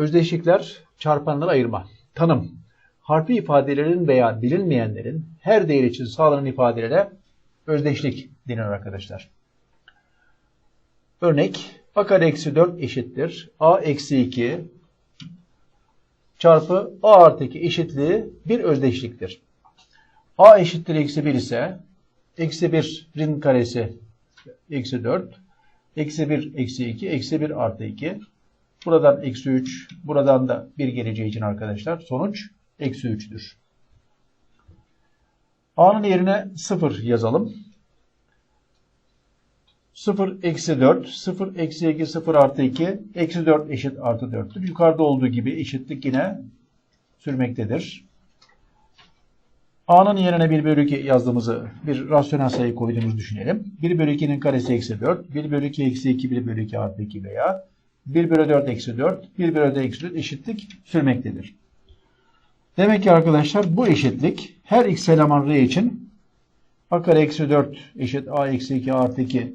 Özdeşlikler, çarpanları ayırma. Tanım. Harfi ifadelerin veya bilinmeyenlerin her değer için sağlanan ifadelere özdeşlik denir arkadaşlar. Örnek a kare eksi 4 eşittir. a eksi 2 çarpı a artı 2 eşitliği bir özdeşliktir. a eşittir eksi 1 ise eksi 1'in karesi eksi 4 eksi 1 eksi 2 eksi 1 artı 2 buradan eksi 3 buradan da 1 geleceği için arkadaşlar sonuç eksi 3'tür. a'nın yerine 0 yazalım. 0 eksi 4, 0 eksi 2, 0 artı 2, eksi 4 eşit artı 4'tür. Yukarıda olduğu gibi eşitlik yine sürmektedir. A'nın yerine 1 bölü 2 yazdığımızı bir rasyonel sayı koyduğumuzu düşünelim. 1 bölü 2'nin karesi eksi 4, 1 bölü 2 eksi 2, 1 bölü 2 artı 2 veya 1 bölü 4 eksi 4, 1 bölü 4 eksi 4 eşitlik sürmektedir. Demek ki arkadaşlar bu eşitlik her x eleman r için a kare eksi 4 eşit a eksi 2 artı 2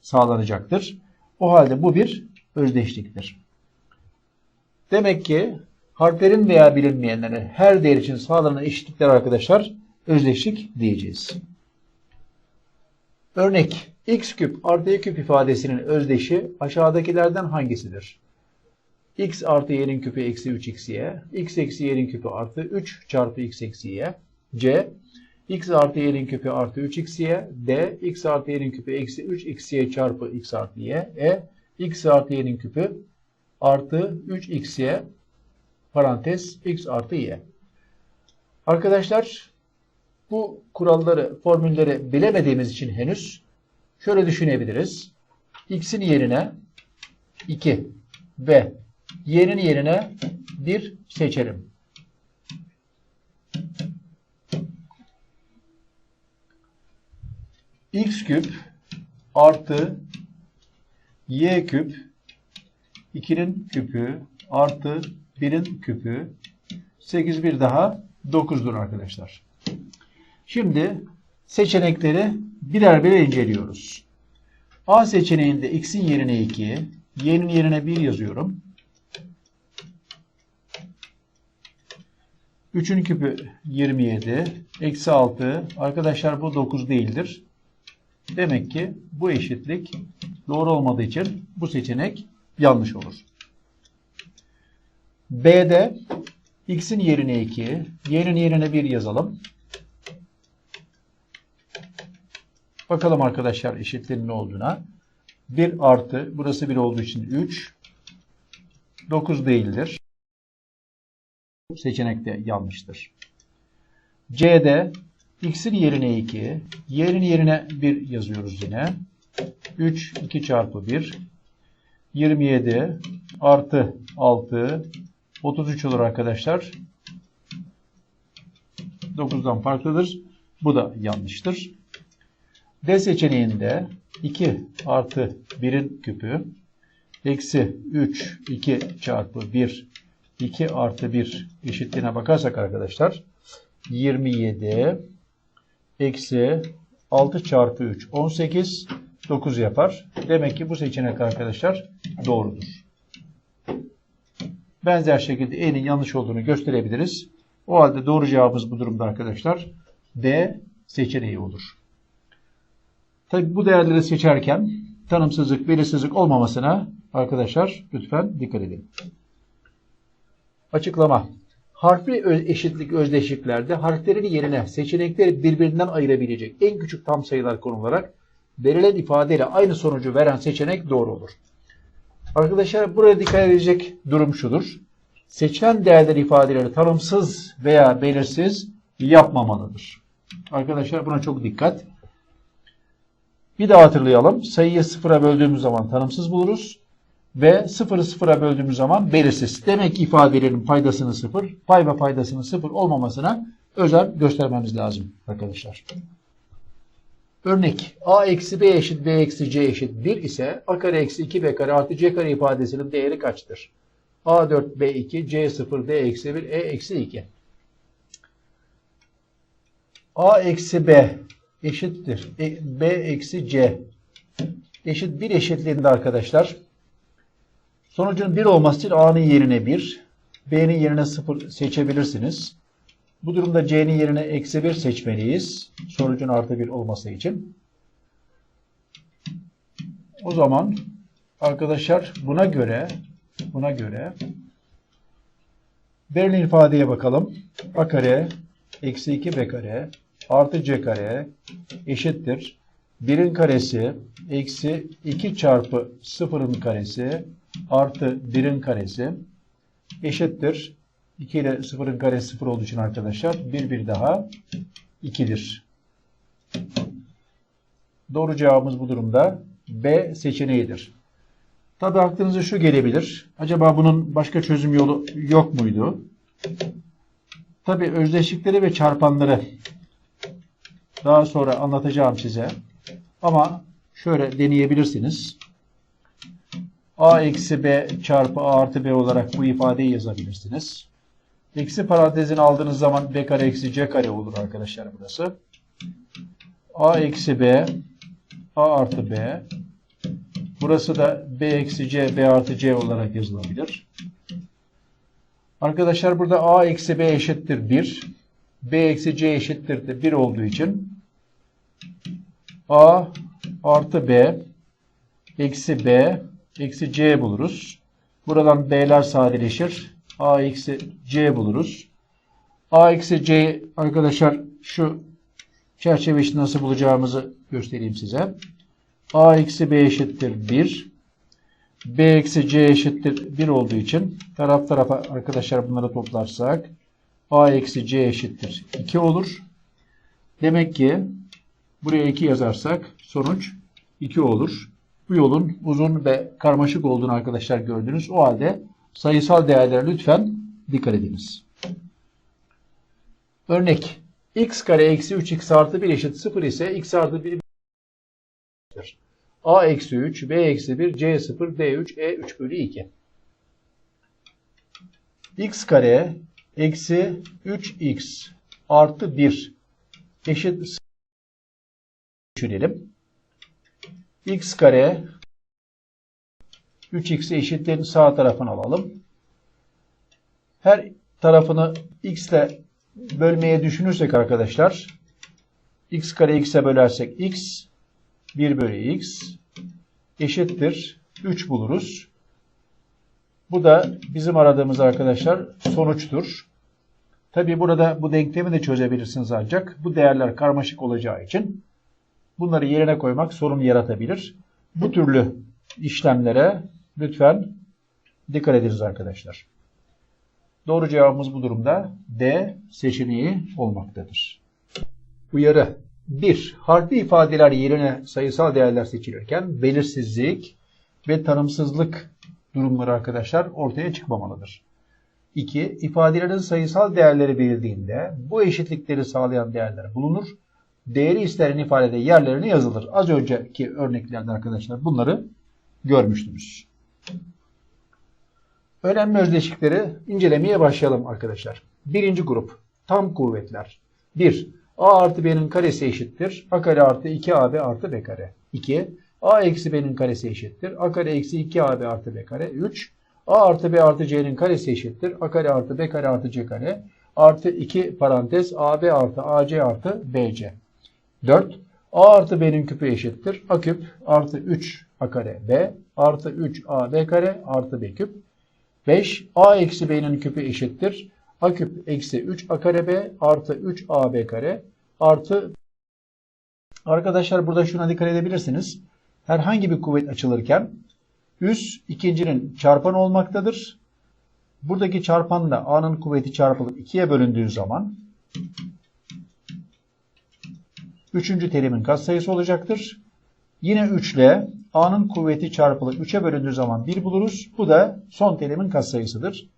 sağlanacaktır. O halde bu bir özdeşliktir. Demek ki harflerin veya bilinmeyenlere her değer için sağlanan eşitlikler arkadaşlar özdeşlik diyeceğiz. Örnek x küp artı y küp ifadesinin özdeşi aşağıdakilerden hangisidir? x artı y'nin küpü eksi 3xy, x eksi y'nin küpü artı 3 çarpı x eksi y, c x artı y'nin küpü artı 3xy, d x artı y'nin küpü eksi 3xy çarpı x artı y, e x artı y'nin küpü artı 3xy parantez x artı y. Arkadaşlar bu kuralları, formülleri bilemediğimiz için henüz şöyle düşünebiliriz. x'in yerine 2 ve y'nin yerine 1 seçelim. x küp artı y küp 2'nin küpü artı 1'in küpü 8 bir daha 9'dur arkadaşlar. Şimdi seçenekleri birer birer inceliyoruz. A seçeneğinde x'in yerine 2, y'nin yerine 1 yazıyorum. 3'ün küpü 27, eksi 6. Arkadaşlar bu 9 değildir. Demek ki bu eşitlik doğru olmadığı için bu seçenek yanlış olur. B'de x'in yerine 2, y'nin yerine 1 yazalım. Bakalım arkadaşlar eşitliğin ne olduğuna. 1 artı, burası 1 olduğu için 3. 9 değildir. Seçenek de yanlıştır. C'de x'in yerine 2, y'nin yerine 1 yazıyoruz yine. 3, 2 çarpı 1. 27 artı 6, 33 olur arkadaşlar. 9'dan farklıdır. Bu da yanlıştır. D seçeneğinde 2 artı 1'in küpü eksi 3, 2 çarpı 1, 2 artı 1 eşitliğine bakarsak arkadaşlar 27 eksi 6 çarpı 3 18 9 yapar. Demek ki bu seçenek arkadaşlar doğrudur. Benzer şekilde E'nin yanlış olduğunu gösterebiliriz. O halde doğru cevabımız bu durumda arkadaşlar D seçeneği olur. Tabi bu değerleri seçerken tanımsızlık, belirsizlik olmamasına arkadaşlar lütfen dikkat edin. Açıklama. Harfli eşitlik özdeşliklerde harflerin yerine seçenekleri birbirinden ayırabilecek en küçük tam sayılar konularak verilen ifadeyle aynı sonucu veren seçenek doğru olur. Arkadaşlar buraya dikkat edecek durum şudur. Seçilen değerler ifadeleri tanımsız veya belirsiz yapmamalıdır. Arkadaşlar buna çok dikkat. Bir daha hatırlayalım. Sayıyı sıfıra böldüğümüz zaman tanımsız buluruz. Ve sıfırı sıfıra böldüğümüz zaman belirsiz. Demek ki ifadelerin paydasını sıfır, pay ve paydasının sıfır olmamasına özel göstermemiz lazım arkadaşlar. Örnek a eksi b eşit b eksi c eşit 1 ise a kare eksi 2 b kare artı c kare ifadesinin değeri kaçtır? a 4 b 2 c 0 d eksi 1 e eksi 2. a eksi b eşittir. E, b eksi c eşit 1 eşitliğinde arkadaşlar Sonucun 1 olması için A'nın yerine 1, B'nin yerine 0 seçebilirsiniz. Bu durumda C'nin yerine eksi 1 seçmeliyiz. Sonucun artı 1 olması için. O zaman arkadaşlar buna göre buna göre verilen ifadeye bakalım. A kare eksi 2 B kare artı C kare eşittir. 1'in karesi eksi 2 çarpı 0'ın karesi artı 1'in karesi eşittir. 2 ile 0'ın karesi 0 olduğu için arkadaşlar 1 bir daha 2'dir. Doğru cevabımız bu durumda B seçeneğidir. Tabi aklınıza şu gelebilir. Acaba bunun başka çözüm yolu yok muydu? Tabi özdeşlikleri ve çarpanları daha sonra anlatacağım size. Ama şöyle deneyebilirsiniz. A eksi B çarpı A artı B olarak bu ifadeyi yazabilirsiniz. Eksi parantezini aldığınız zaman B kare eksi C kare olur arkadaşlar burası. A eksi B A artı B Burası da B eksi C, B artı C olarak yazılabilir. Arkadaşlar burada A eksi B eşittir 1. B eksi C eşittir de 1 olduğu için A artı B eksi B eksi C buluruz. Buradan B'ler sadeleşir. A eksi C buluruz. A eksi C arkadaşlar şu çerçeve işi nasıl bulacağımızı göstereyim size. A eksi B eşittir 1. B eksi C eşittir 1 olduğu için taraf tarafa arkadaşlar bunları toplarsak A eksi C eşittir 2 olur. Demek ki buraya 2 yazarsak sonuç 2 olur. Bu yolun uzun ve karmaşık olduğunu arkadaşlar gördünüz. O halde sayısal değerlere lütfen dikkat ediniz. Örnek x kare eksi 3x artı 1 eşit 0 ise x artı 1 A eksi 3, B eksi 1, C 0, D 3, E 3 bölü 2. x kare eksi 3x artı 1 eşit 0 düşünelim. x kare 3x'i eşitlerin sağ tarafını alalım. Her tarafını x ile bölmeye düşünürsek arkadaşlar x kare x'e bölersek x 1 bölü x eşittir 3 buluruz. Bu da bizim aradığımız arkadaşlar sonuçtur. Tabi burada bu denklemi de çözebilirsiniz ancak bu değerler karmaşık olacağı için bunları yerine koymak sorun yaratabilir. Bu türlü işlemlere lütfen dikkat ediniz arkadaşlar. Doğru cevabımız bu durumda D seçeneği olmaktadır. Uyarı 1. Harfli ifadeler yerine sayısal değerler seçilirken belirsizlik ve tanımsızlık durumları arkadaşlar ortaya çıkmamalıdır. 2. İfadelerin sayısal değerleri verildiğinde bu eşitlikleri sağlayan değerler bulunur. Değeri istenen ifadede yerlerine yazılır. Az önceki örneklerde arkadaşlar bunları görmüştünüz. Önemli özdeşlikleri incelemeye başlayalım arkadaşlar. Birinci grup tam kuvvetler. 1. A artı B'nin karesi eşittir. A kare artı 2AB artı B kare. 2. A eksi B'nin karesi eşittir. A kare eksi 2AB artı B kare. 3. A artı B artı C'nin karesi eşittir. A kare artı B kare artı C kare. Artı 2 parantez AB artı AC artı BC. 4. A artı B'nin küpü eşittir. A küp artı 3 A kare B artı 3 AB kare artı B küp. 5. A eksi B'nin küpü eşittir. A küp eksi 3 A kare B artı 3 AB kare artı arkadaşlar burada şuna dikkat edebilirsiniz. Herhangi bir kuvvet açılırken üs ikincinin çarpanı olmaktadır. Buradaki çarpan da A'nın kuvveti çarpılıp 2'ye bölündüğü zaman üçüncü terimin katsayısı olacaktır. Yine 3 ile A'nın kuvveti çarpılıp 3'e bölündüğü zaman 1 buluruz. Bu da son terimin katsayısıdır.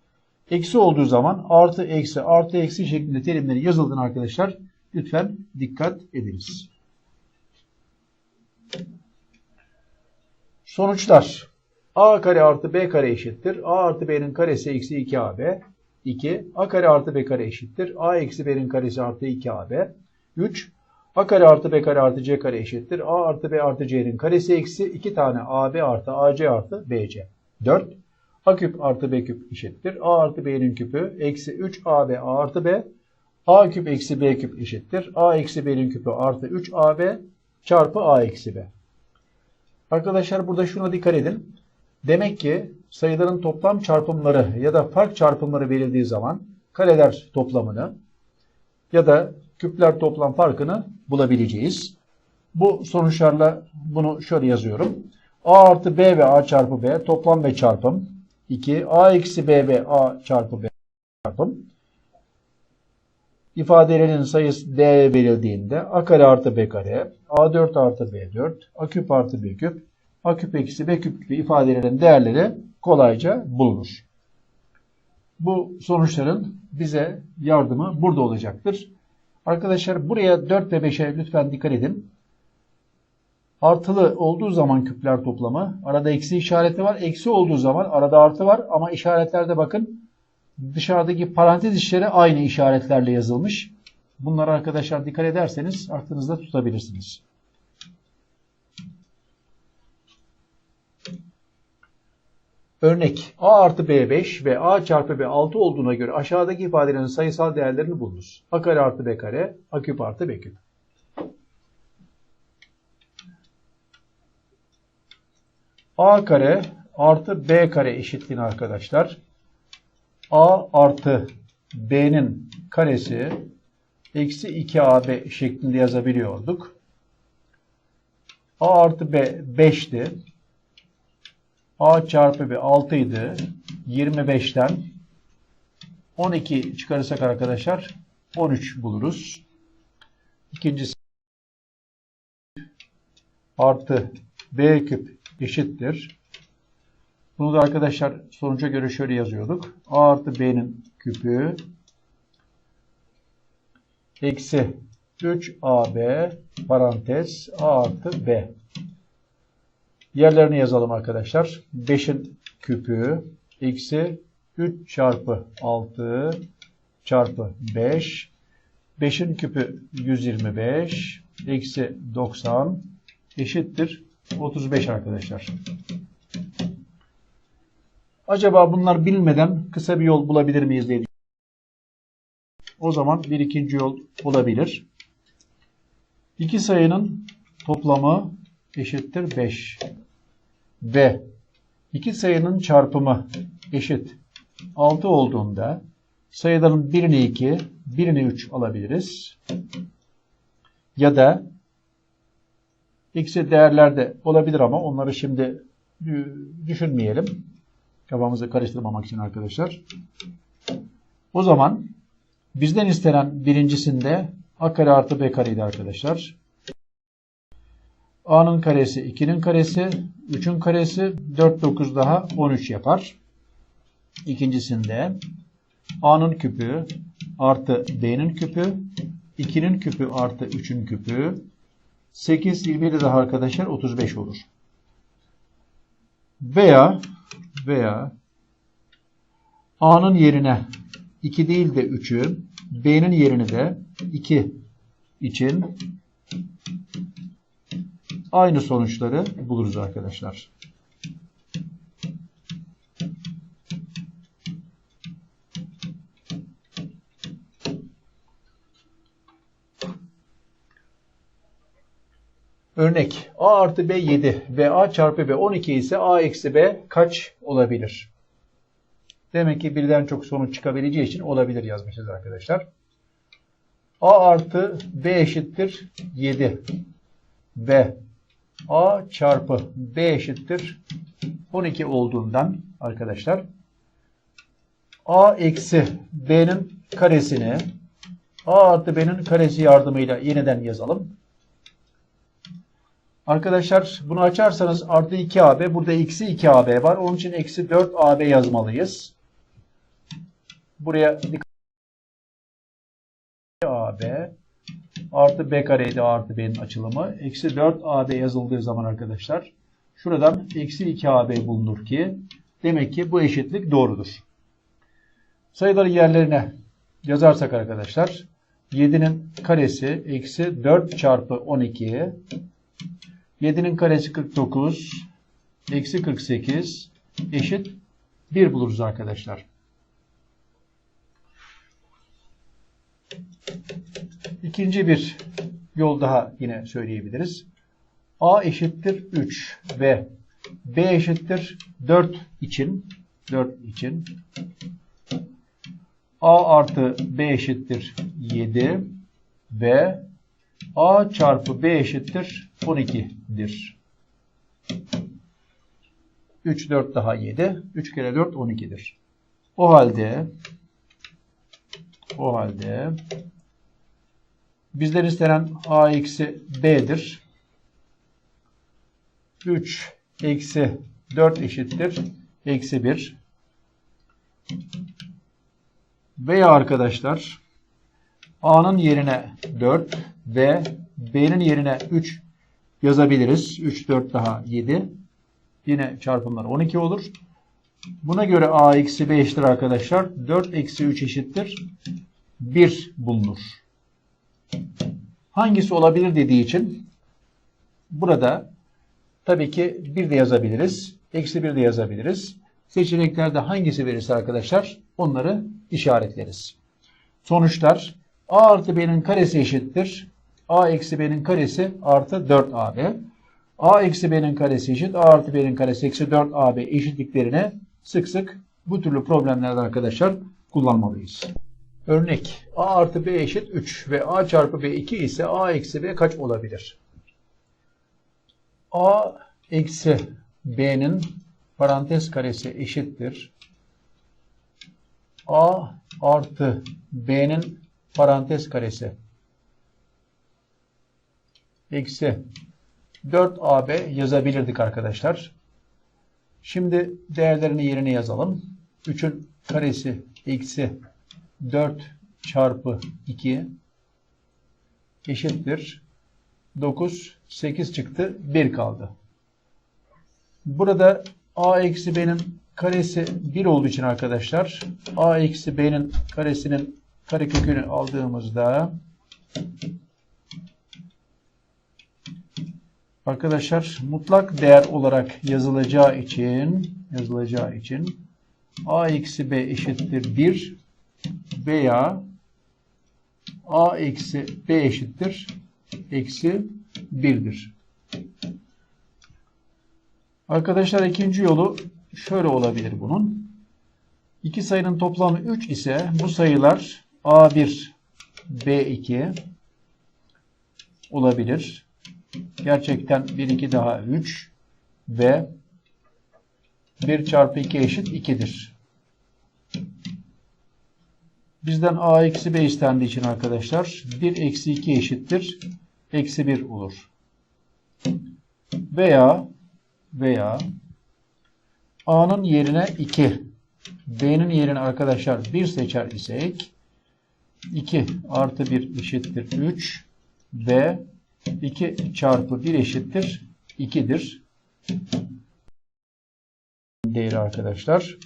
Eksi olduğu zaman artı eksi artı eksi şeklinde terimleri yazıldığını arkadaşlar lütfen dikkat ediniz. Sonuçlar. A kare artı B kare eşittir. A artı B'nin karesi eksi 2AB. 2. A kare artı B kare eşittir. A eksi B'nin karesi artı 2AB. 3. A kare artı B kare artı C kare eşittir. A artı B artı C'nin karesi eksi 2 tane AB artı AC artı BC. 4. A küp artı B küp eşittir. A artı B'nin küpü eksi 3 AB A artı B. A küp eksi B küp eşittir. A eksi B'nin küpü artı 3 AB çarpı A eksi B. Arkadaşlar burada şuna dikkat edin. Demek ki sayıların toplam çarpımları ya da fark çarpımları verildiği zaman kareler toplamını ya da küpler toplam farkını bulabileceğiz. Bu sonuçlarla bunu şöyle yazıyorum. A artı B ve A çarpı B toplam ve çarpım 2. A eksi B ve A çarpı B çarpım. İfadelerinin sayısı D verildiğinde A kare artı B kare, A4 artı B4, A küp artı B küp, A küp eksi B küp gibi ifadelerin değerleri kolayca bulunur. Bu sonuçların bize yardımı burada olacaktır. Arkadaşlar buraya 4 ve 5'e lütfen dikkat edin. Artılı olduğu zaman küpler toplamı arada eksi işareti var. Eksi olduğu zaman arada artı var ama işaretlerde bakın dışarıdaki parantez işleri aynı işaretlerle yazılmış. Bunlara arkadaşlar dikkat ederseniz aklınızda tutabilirsiniz. Örnek a artı b 5 ve a çarpı b 6 olduğuna göre aşağıdaki ifadelerin sayısal değerlerini bulunuz. a kare artı b kare, a küp artı b küp. a kare artı b kare eşitliğini arkadaşlar. a artı b'nin karesi eksi 2ab şeklinde yazabiliyorduk. a artı b 5'ti. A çarpı b 6 idi. 25'ten 12 çıkarırsak arkadaşlar 13 buluruz. İkincisi artı b küp eşittir. Bunu da arkadaşlar sonuca göre şöyle yazıyorduk. A artı B'nin küpü eksi 3AB parantez A artı B. Yerlerini yazalım arkadaşlar. 5'in küpü eksi 3 çarpı 6 çarpı 5. 5'in küpü 125 eksi 90 eşittir 35 arkadaşlar. Acaba bunlar bilmeden kısa bir yol bulabilir miyiz diye O zaman bir ikinci yol olabilir. İki sayının toplamı eşittir 5. Ve iki sayının çarpımı eşit 6 olduğunda sayıların birini 2, birini 3 alabiliriz. Ya da X'e değerler de olabilir ama onları şimdi düşünmeyelim. Kafamızı karıştırmamak için arkadaşlar. O zaman bizden istenen birincisinde a kare artı b kareydi arkadaşlar. A'nın karesi 2'nin karesi 3'ün karesi 4 9 daha 13 yapar. İkincisinde a'nın küpü artı b'nin küpü 2'nin küpü artı 3'ün küpü 8 27 daha arkadaşlar 35 olur. Veya veya A'nın yerine 2 değil de 3'ü B'nin yerine de 2 için aynı sonuçları buluruz arkadaşlar. Örnek A artı B 7 ve A çarpı B 12 ise A eksi B kaç olabilir? Demek ki birden çok sonuç çıkabileceği için olabilir yazmışız arkadaşlar. A artı B eşittir 7 ve A çarpı B eşittir 12 olduğundan arkadaşlar A eksi B'nin karesini A artı B'nin karesi yardımıyla yeniden yazalım. Arkadaşlar bunu açarsanız artı 2AB burada eksi 2AB var. Onun için eksi 4AB yazmalıyız. Buraya AB artı B kareydi artı B'nin açılımı. Eksi 4AB yazıldığı zaman arkadaşlar şuradan eksi 2AB bulunur ki demek ki bu eşitlik doğrudur. Sayıları yerlerine yazarsak arkadaşlar 7'nin karesi eksi 4 çarpı 12 7'nin karesi 49 eksi 48 eşit 1 buluruz arkadaşlar. İkinci bir yol daha yine söyleyebiliriz. A eşittir 3 ve B eşittir 4 için 4 için A artı B eşittir 7 ve A çarpı B eşittir 12'dir. 3, 4 daha 7. 3 kere 4 12'dir. O halde o halde bizden istenen A eksi B'dir. 3 eksi 4 eşittir. Eksi 1. Veya arkadaşlar A'nın yerine 4 ve B'nin yerine 3 yazabiliriz. 3, 4 daha 7. Yine çarpımlar 12 olur. Buna göre A eksi B eşittir arkadaşlar. 4 eksi 3 eşittir. 1 bulunur. Hangisi olabilir dediği için burada tabii ki 1 de yazabiliriz. Eksi 1 de yazabiliriz. Seçeneklerde hangisi verirse arkadaşlar onları işaretleriz. Sonuçlar A artı B'nin karesi eşittir. A eksi B'nin karesi artı 4AB. A eksi B'nin karesi eşit. A artı B'nin karesi eksi 4AB eşitliklerine sık sık bu türlü problemlerde arkadaşlar kullanmalıyız. Örnek A artı B eşit 3 ve A çarpı B 2 ise A eksi B kaç olabilir? A eksi B'nin parantez karesi eşittir. A artı B'nin parantez karesi eksi 4AB yazabilirdik arkadaşlar. Şimdi değerlerini yerine yazalım. 3'ün karesi eksi 4 çarpı 2 eşittir. 9, 8 çıktı. 1 kaldı. Burada a eksi b'nin karesi 1 olduğu için arkadaşlar a eksi b'nin karesinin karekökünü aldığımızda arkadaşlar mutlak değer olarak yazılacağı için yazılacağı için a eksi b eşittir 1 veya a eksi b eşittir eksi 1'dir. Arkadaşlar ikinci yolu şöyle olabilir bunun. İki sayının toplamı 3 ise bu sayılar A1, B2 olabilir. Gerçekten 1, 2 daha 3 ve 1 çarpı 2 eşit 2'dir. Bizden A eksi B istendiği için arkadaşlar 1 eksi 2 eşittir. Eksi 1 olur. Veya veya A'nın yerine 2 B'nin yerine arkadaşlar 1 seçer isek 2 artı 1 eşittir 3 ve 2 çarpı 1 eşittir 2'dir. Değeri arkadaşlar.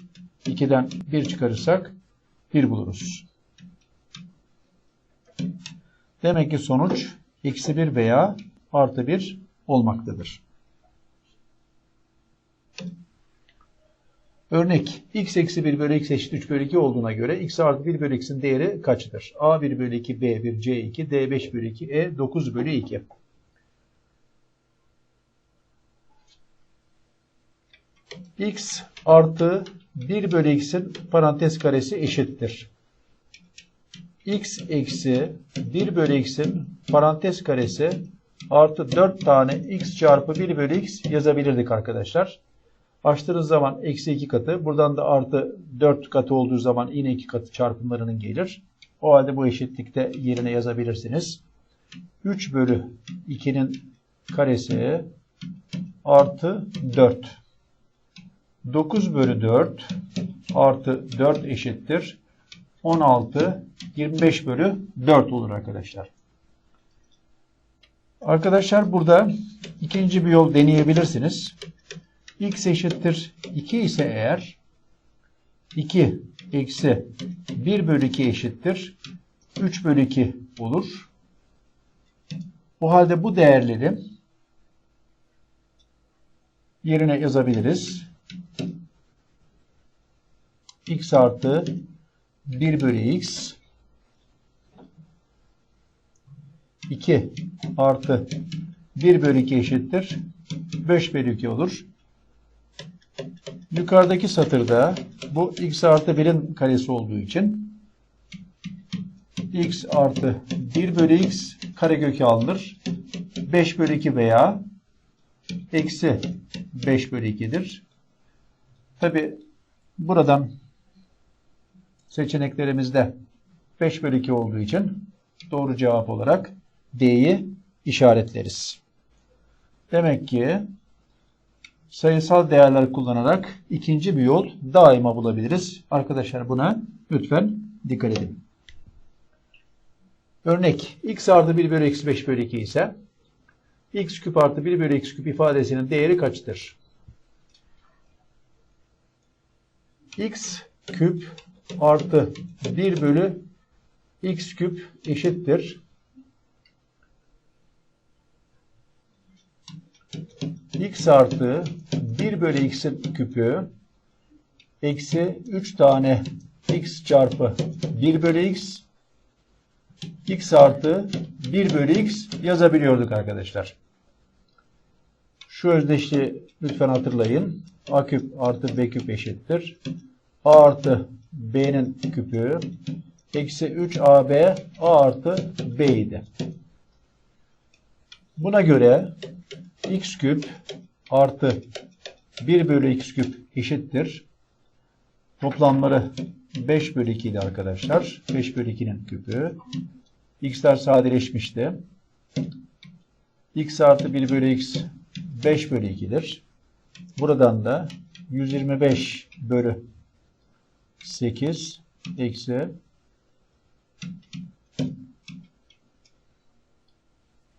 2'den 1 çıkarırsak 1 buluruz. Demek ki sonuç eksi 1 veya artı 1 olmaktadır. Örnek x eksi 1 bölü x eşit 3 bölü 2 olduğuna göre x artı 1 bölü x'in değeri kaçtır? a 1 bölü 2, b 1, c 2, d 5 bölü 2, e 9 bölü 2. x artı 1 bölü x'in parantez karesi eşittir. X eksi 1 bölü x'in parantez karesi artı 4 tane x çarpı 1 bölü x yazabilirdik arkadaşlar. Açtığınız zaman eksi 2 katı. Buradan da artı 4 katı olduğu zaman yine 2 katı çarpımlarının gelir. O halde bu eşitlikte yerine yazabilirsiniz. 3 bölü 2'nin karesi artı 4. 9 bölü 4 artı 4 eşittir. 16, 25 bölü 4 olur arkadaşlar. Arkadaşlar burada ikinci bir yol deneyebilirsiniz x eşittir 2 ise eğer 2 eksi 1 bölü 2 eşittir 3 bölü 2 olur. O halde bu değerleri yerine yazabiliriz. x artı 1 bölü x 2 artı 1 bölü 2 eşittir. 5 bölü 2 olur. Yukarıdaki satırda bu x artı 1'in karesi olduğu için x artı 1 bölü x karekökü alınır. 5 bölü 2 veya eksi 5 bölü 2'dir. Tabi buradan seçeneklerimizde 5 bölü 2 olduğu için doğru cevap olarak D'yi işaretleriz. Demek ki sayısal değerler kullanarak ikinci bir yol daima bulabiliriz. Arkadaşlar buna lütfen dikkat edin. Örnek x artı 1 bölü eksi 5 bölü 2 ise x küp artı 1 bölü x küp ifadesinin değeri kaçtır? x küp artı 1 bölü x küp eşittir. x artı 1 bölü x'in küpü eksi 3 tane x çarpı 1 bölü x x artı 1 bölü x yazabiliyorduk arkadaşlar. Şu özdeşliği lütfen hatırlayın. a küp artı b küp eşittir. a artı b'nin küpü eksi 3ab a artı b idi. Buna göre x küp artı 1 bölü x küp eşittir. Toplamları 5 bölü 2 idi arkadaşlar. 5 bölü 2'nin küpü. x'ler sadeleşmişti. x artı 1 bölü x 5 bölü 2'dir. Buradan da 125 bölü 8 eksi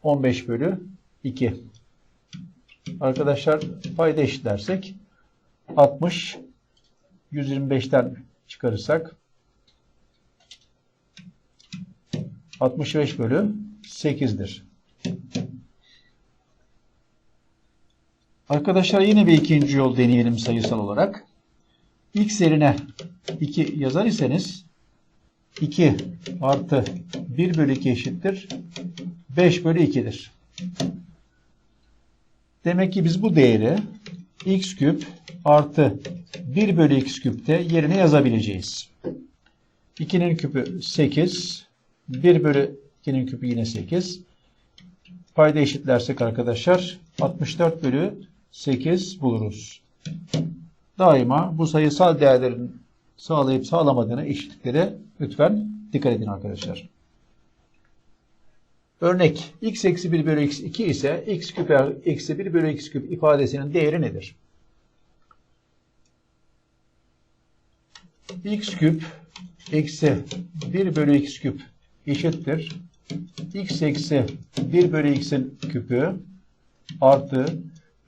15 bölü 2. Arkadaşlar payda eşitlersek 60 125'ten çıkarırsak 65 bölü 8'dir. Arkadaşlar yine bir ikinci yol deneyelim sayısal olarak. X yerine 2 yazar iseniz 2 artı 1 bölü 2 eşittir 5 bölü 2'dir. Demek ki biz bu değeri x küp artı 1 bölü x küpte yerine yazabileceğiz. 2'nin küpü 8. 1 bölü 2'nin küpü yine 8. Payda eşitlersek arkadaşlar 64 bölü 8 buluruz. Daima bu sayısal değerlerin sağlayıp sağlamadığını eşitliklere lütfen dikkat edin arkadaşlar. Örnek x eksi 1 bölü x 2 ise x küp eksi 1 bölü x küp ifadesinin değeri nedir? x küp eksi 1 bölü x küp eşittir. x eksi 1 bölü x'in küpü artı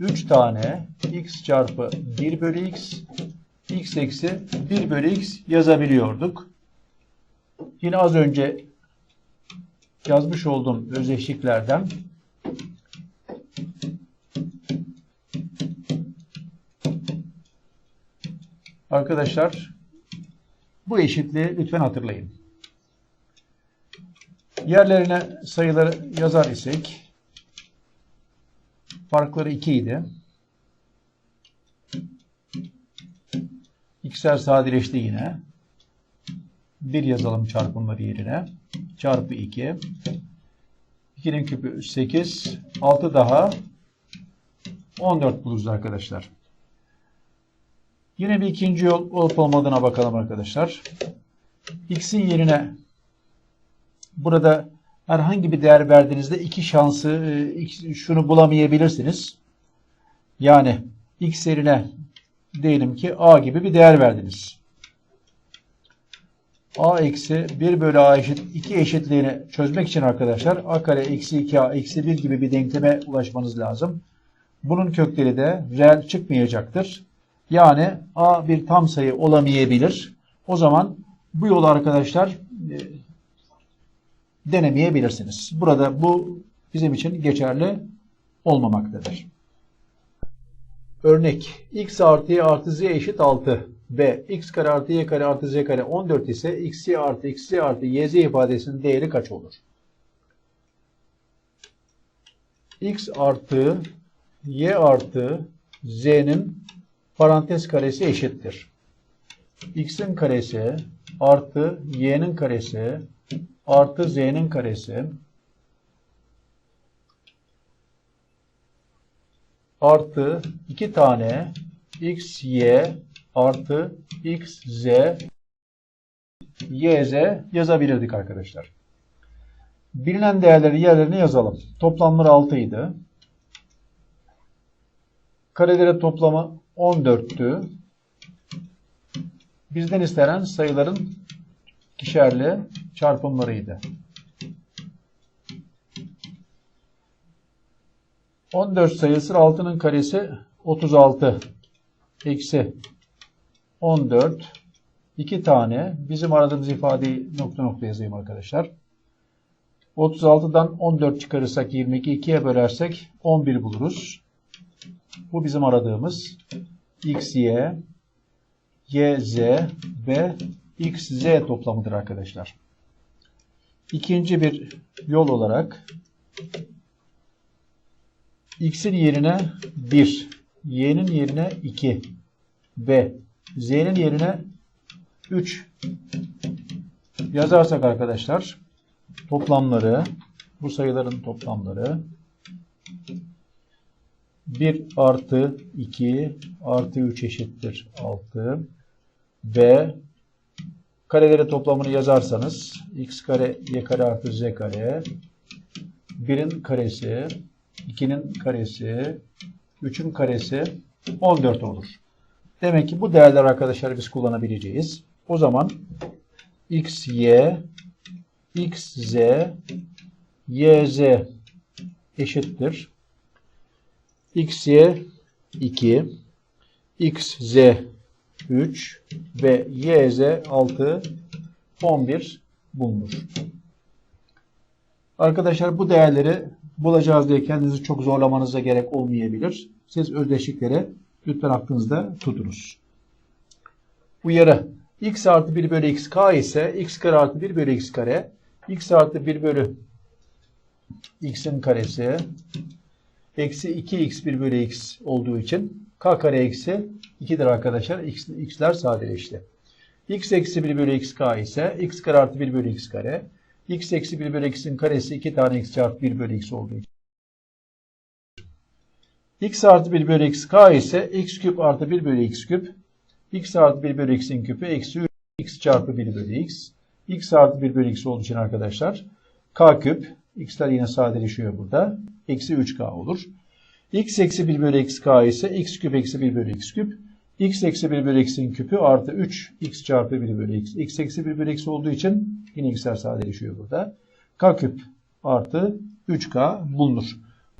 3 tane x çarpı 1 bölü x x eksi 1 bölü x yazabiliyorduk. Yine az önce yazmış olduğum özdeşliklerden arkadaşlar bu eşitliği lütfen hatırlayın. Yerlerine sayıları yazar isek farkları 2 idi. X'ler sadeleşti yine. 1 yazalım çarpımları yerine. Çarpı 2. 2'nin küpü 8. 6 daha 14 buluruz arkadaşlar. Yine bir ikinci yol olup olmadığına bakalım arkadaşlar. X'in yerine burada herhangi bir değer verdiğinizde iki şansı e, şunu bulamayabilirsiniz. Yani X yerine diyelim ki A gibi bir değer verdiniz a eksi 1 bölü a eşit 2 eşitliğini çözmek için arkadaşlar a kare eksi 2a eksi 1 gibi bir denkleme ulaşmanız lazım. Bunun kökleri de reel çıkmayacaktır. Yani a bir tam sayı olamayabilir. O zaman bu yolu arkadaşlar e, denemeyebilirsiniz. Burada bu bizim için geçerli olmamaktadır. Örnek x artı y artı z eşit 6 B. x kare artı y kare artı z kare 14 ise xy artı xz artı yz ifadesinin değeri kaç olur? x artı y artı z'nin parantez karesi eşittir. x'in karesi artı y'nin karesi artı z'nin karesi artı 2 tane x, y artı x, z, y, z yazabilirdik arkadaşlar. Bilinen değerleri yerlerine yazalım. Toplamları 6 idi. Karelere toplamı 14'tü. Bizden istenen sayıların ikişerli çarpımlarıydı. 14 sayısı 6'nın karesi 36 eksi 14 2 tane bizim aradığımız ifadeyi nokta nokta yazayım arkadaşlar. 36'dan 14 çıkarırsak 22 2'ye bölersek 11 buluruz. Bu bizim aradığımız x, y, y, z ve x, z toplamıdır arkadaşlar. İkinci bir yol olarak x'in yerine 1, y'nin yerine 2 ve z'nin yerine 3 yazarsak arkadaşlar toplamları bu sayıların toplamları 1 artı 2 artı 3 eşittir 6 ve karelere toplamını yazarsanız x kare y kare artı z kare 1'in karesi 2'nin karesi 3'ün karesi 14 olur. Demek ki bu değerler arkadaşlar biz kullanabileceğiz. O zaman x, y, x, z, y, z eşittir. x, y 2, x, z 3 ve y, z 6, 11 bulunur. Arkadaşlar bu değerleri bulacağız diye kendinizi çok zorlamanıza gerek olmayabilir. Siz özdeşlikleri lütfen aklınızda tutunuz. Uyarı. x artı 1 bölü x k ise x kare artı 1 bölü x kare x artı 1 bölü x'in karesi eksi 2x1 bölü x olduğu için k kare eksi 2'dir arkadaşlar. X, x'ler sadeleşti. x eksi 1 bölü x k ise x kare artı 1 bölü x kare x eksi 1 bölü x'in karesi 2 tane x çarpı 1 bölü x olduğu için. x artı 1 bölü x k ise x küp artı 1 bölü x küp. x artı 1 bölü x'in küpü eksi 3 x çarpı 1 bölü x. x artı 1 bölü x olduğu için arkadaşlar k küp. x'ler yine sadeleşiyor burada. Eksi 3k olur. X eksi 1 bölü x k ise x küp eksi 1 bölü x küp. x eksi 1 bölü x'in küpü artı 3 x çarpı 1 bölü x. x eksi 1 bölü x olduğu için yine x'ler sadeleşiyor burada. k küp artı 3k bulunur.